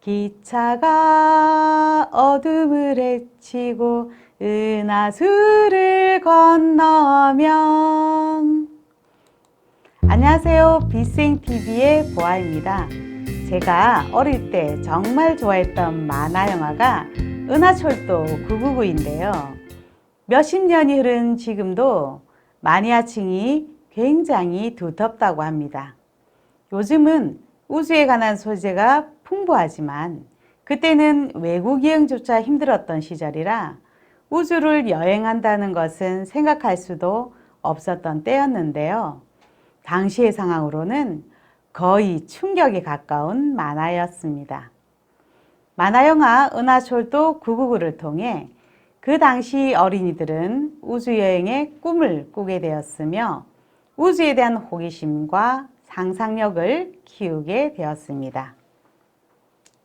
기차가 어둠을 헤치고 은하수를 건너면 안녕하세요. 비생TV의 보아입니다. 제가 어릴 때 정말 좋아했던 만화 영화가 은하철도 999인데요. 몇십 년이 흐른 지금도 마니아층이 굉장히 두텁다고 합니다. 요즘은 우주에 관한 소재가 풍부하지만 그때는 외국 여행조차 힘들었던 시절이라 우주를 여행한다는 것은 생각할 수도 없었던 때였는데요. 당시의 상황으로는 거의 충격에 가까운 만화였습니다. 만화영화 은하철도 999를 통해 그 당시 어린이들은 우주여행의 꿈을 꾸게 되었으며 우주에 대한 호기심과 상상력을 키우게 되었습니다.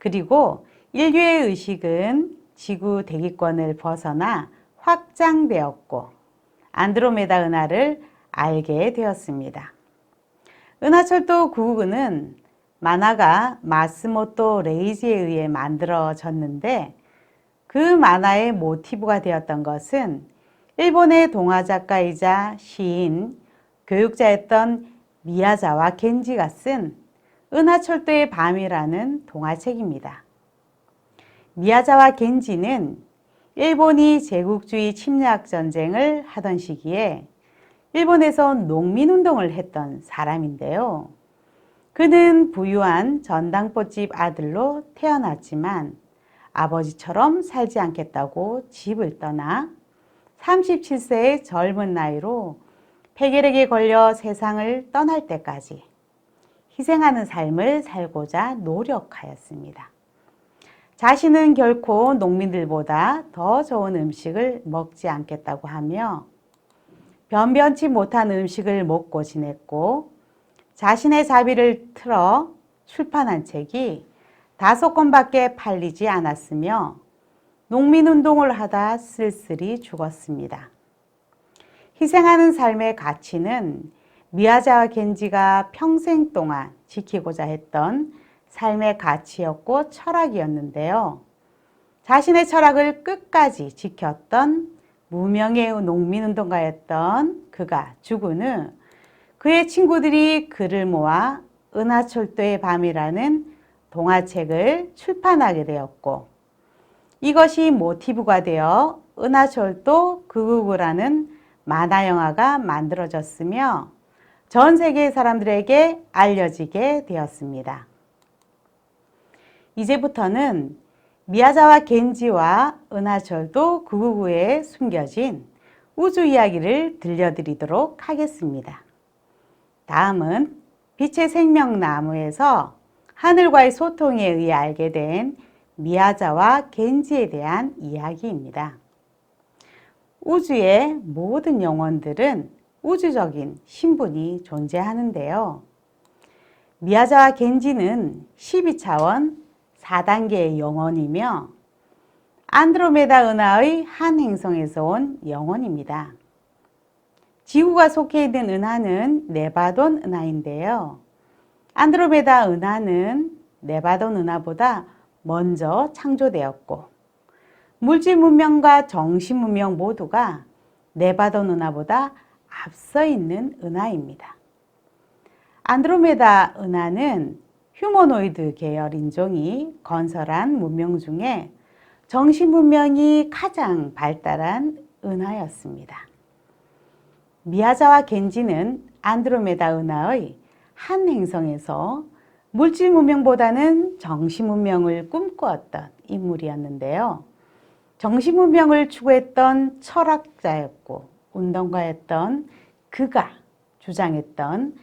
그리고 인류의 의식은 지구 대기권을 벗어나 확장되었고 안드로메다 은하를 알게 되었습니다. 은하철도 999는 만화가 마스모토 레이지에 의해 만들어졌는데 그 만화의 모티브가 되었던 것은 일본의 동화 작가이자 시인, 교육자였던 미야자와 겐지가 쓴 은하철도의 밤이라는 동화책입니다. 미야자와 겐지는 일본이 제국주의 침략 전쟁을 하던 시기에 일본에서 농민운동을 했던 사람인데요. 그는 부유한 전당포집 아들로 태어났지만 아버지처럼 살지 않겠다고 집을 떠나 37세의 젊은 나이로 폐결핵에 걸려 세상을 떠날 때까지 희생하는 삶을 살고자 노력하였습니다. 자신은 결코 농민들보다 더 좋은 음식을 먹지 않겠다고 하며 변변치 못한 음식을 먹고 지냈고 자신의 자비를 틀어 출판한 책이 다섯 권밖에 팔리지 않았으며 농민운동을 하다 쓸쓸히 죽었습니다. 희생하는 삶의 가치는 미야자와 겐지가 평생 동안 지키고자 했던 삶의 가치였고 철학이었는데요. 자신의 철학을 끝까지 지켰던 무명의 농민운동가였던 그가 죽은 후 그의 친구들이 그를 모아 은하철도의 밤이라는 동화책을 출판하게 되었고 이것이 모티브가 되어 은하철도 999라는 만화 영화가 만들어졌으며 전 세계 사람들에게 알려지게 되었습니다. 이제부터는 미야자와 겐지와 은하철도 999에 숨겨진 우주 이야기를 들려드리도록 하겠습니다. 다음은 빛의 생명나무에서 하늘과의 소통에 의해 알게 된 미야자와 겐지에 대한 이야기입니다. 우주의 모든 영혼들은 우주적인 신분이 존재하는데요. 미야자와 겐지는 12차원 4단계의 영혼이며 안드로메다 은하의 한 행성에서 온 영혼입니다. 지구가 속해 있는 은하는 네바돈 은하인데요. 안드로메다 은하는 네바돈 은하보다 먼저 창조되었고 물질 문명과 정신 문명 모두가 네바돈 은하보다 앞서 있는 은하입니다. 안드로메다 은하는 휴머노이드 계열 인종이 건설한 문명 중에 정신 문명이 가장 발달한 은하였습니다. 미야자와 겐지는 안드로메다 은하의 한 행성에서 물질 문명보다는 정신 문명을 꿈꾸었던 인물이었는데요. 정신 문명을 추구했던 철학자였고 운동가였던 그가 주장했던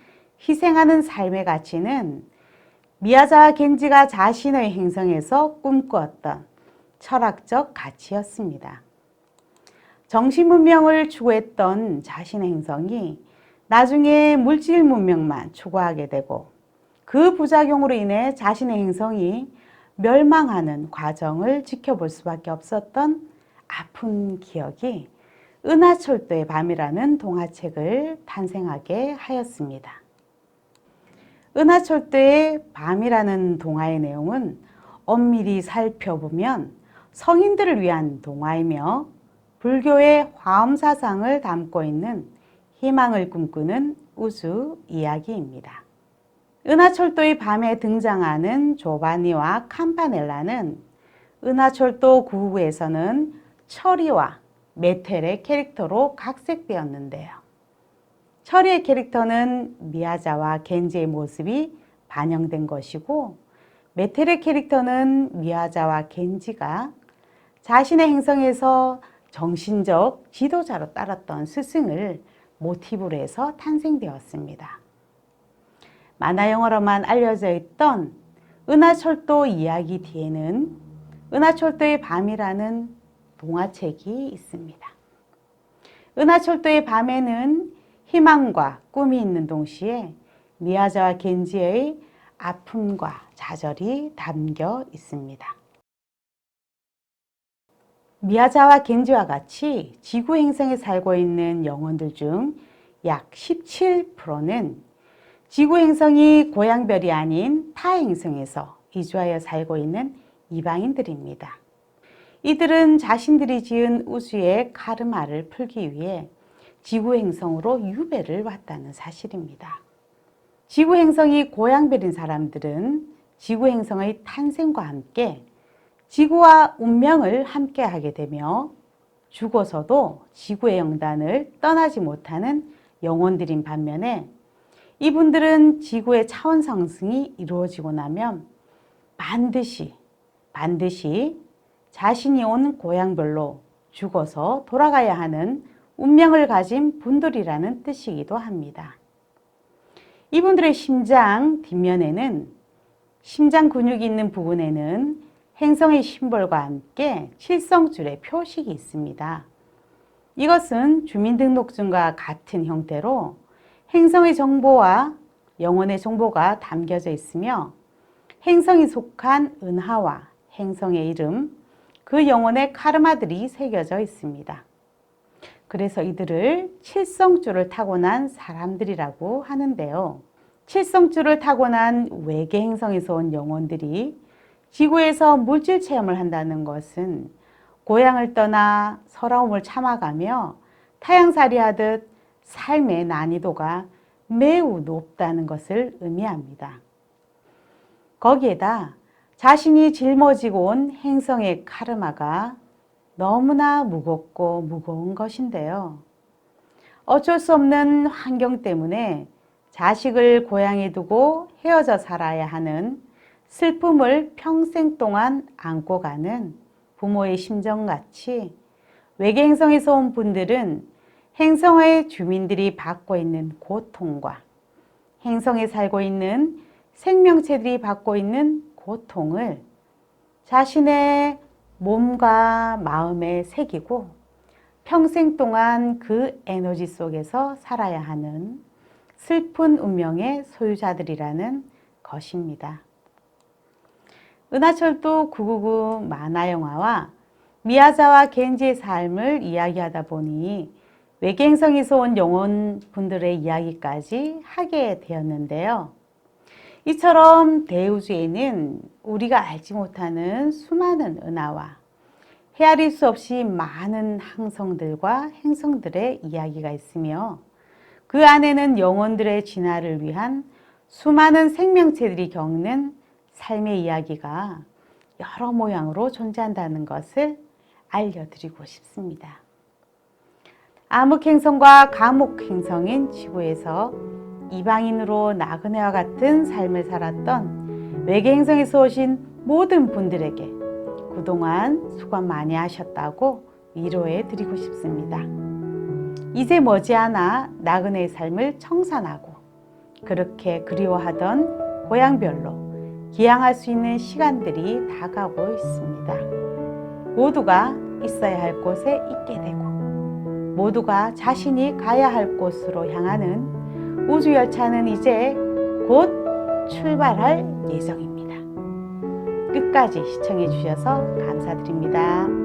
희생하는 삶의 가치는 미야자와 겐지가 자신의 행성에서 꿈꾸었던 철학적 가치였습니다. 정신 문명을 추구했던 자신의 행성이 나중에 물질 문명만 추구하게 되고 그 부작용으로 인해 자신의 행성이 멸망하는 과정을 지켜볼 수밖에 없었던 아픈 기억이 은하철도의 밤이라는 동화책을 탄생하게 하였습니다. 은하철도의 밤이라는 동화의 내용은 엄밀히 살펴보면 성인들을 위한 동화이며 불교의 화엄 사상을 담고 있는 희망을 꿈꾸는 우주 이야기입니다. 은하철도의 밤에 등장하는 조바니와 캄파넬라는 은하철도 9부에서는 철이와 메텔의 캐릭터로 각색되었는데요. 철이의 캐릭터는 미야자와 겐지의 모습이 반영된 것이고 메텔의 캐릭터는 미야자와 겐지가 자신의 행성에서 정신적 지도자로 따랐던 스승을 모티브로 해서 탄생되었습니다. 만화 영화로만 알려져 있던 은하철도 이야기 뒤에는 은하철도의 밤이라는 동화책이 있습니다. 은하철도의 밤에는 희망과 꿈이 있는 동시에 미야자와 겐지의 아픔과 좌절이 담겨 있습니다. 미야자와 겐지와 같이 지구 행성에 살고 있는 영혼들 중 약 17%는 지구 행성이 고향별이 아닌 타 행성에서 이주하여 살고 있는 이방인들입니다. 이들은 자신들이 지은 우주의 카르마를 풀기 위해 지구 행성으로 유배를 왔다는 사실입니다. 지구 행성이 고향별인 사람들은 지구 행성의 탄생과 함께 지구와 운명을 함께 하게 되며 죽어서도 지구의 영단을 떠나지 못하는 영혼들인 반면에 이분들은 지구의 차원 상승이 이루어지고 나면 반드시 반드시 자신이 온 고향별로 죽어서 돌아가야 하는 운명을 가진 분들이라는 뜻이기도 합니다. 이분들의 심장 뒷면에는 심장 근육이 있는 부분에는 행성의 심벌과 함께 칠성줄의 표식이 있습니다. 이것은 주민등록증과 같은 형태로 행성의 정보와 영혼의 정보가 담겨져 있으며 행성이 속한 은하와 행성의 이름, 그 영혼의 카르마들이 새겨져 있습니다. 그래서 이들을 칠성줄을 타고난 사람들이라고 하는데요. 칠성줄을 타고난 외계 행성에서 온 영혼들이 지구에서 물질 체험을 한다는 것은 고향을 떠나 서러움을 참아가며 타향살이 하듯 삶의 난이도가 매우 높다는 것을 의미합니다. 거기에다 자신이 짊어지고 온 행성의 카르마가 너무나 무겁고 무거운 것인데요. 어쩔 수 없는 환경 때문에 자식을 고향에 두고 헤어져 살아야 하는 슬픔을 평생 동안 안고 가는 부모의 심정같이 외계 행성에서 온 분들은 행성의 주민들이 받고 있는 고통과 행성에 살고 있는 생명체들이 받고 있는 고통을 자신의 몸과 마음에 새기고 평생 동안 그 에너지 속에서 살아야 하는 슬픈 운명의 소유자들이라는 것입니다. 은하철도 999 만화영화와 미야자와 겐지의 삶을 이야기하다 보니 외계행성에서 온 영혼분들의 이야기까지 하게 되었는데요. 이처럼 대우주에는 우리가 알지 못하는 수많은 은하와 헤아릴 수 없이 많은 항성들과 행성들의 이야기가 있으며 그 안에는 영혼들의 진화를 위한 수많은 생명체들이 겪는 삶의 이야기가 여러 모양으로 존재한다는 것을 알려드리고 싶습니다. 암흑행성과 감옥행성인 지구에서 이방인으로 나그네와 같은 삶을 살았던 외계 행성에서 오신 모든 분들에게 그동안 수고 많이 하셨다고 위로해 드리고 싶습니다. 이제 머지않아 나그네의 삶을 청산하고 그렇게 그리워하던 고향별로 기양할 수 있는 시간들이 다가오고 있습니다. 모두가 있어야 할 곳에 있게 되고 모두가 자신이 가야 할 곳으로 향하는 우주 열차는 이제 곧 출발할 예정입니다. 끝까지 시청해 주셔서 감사드립니다.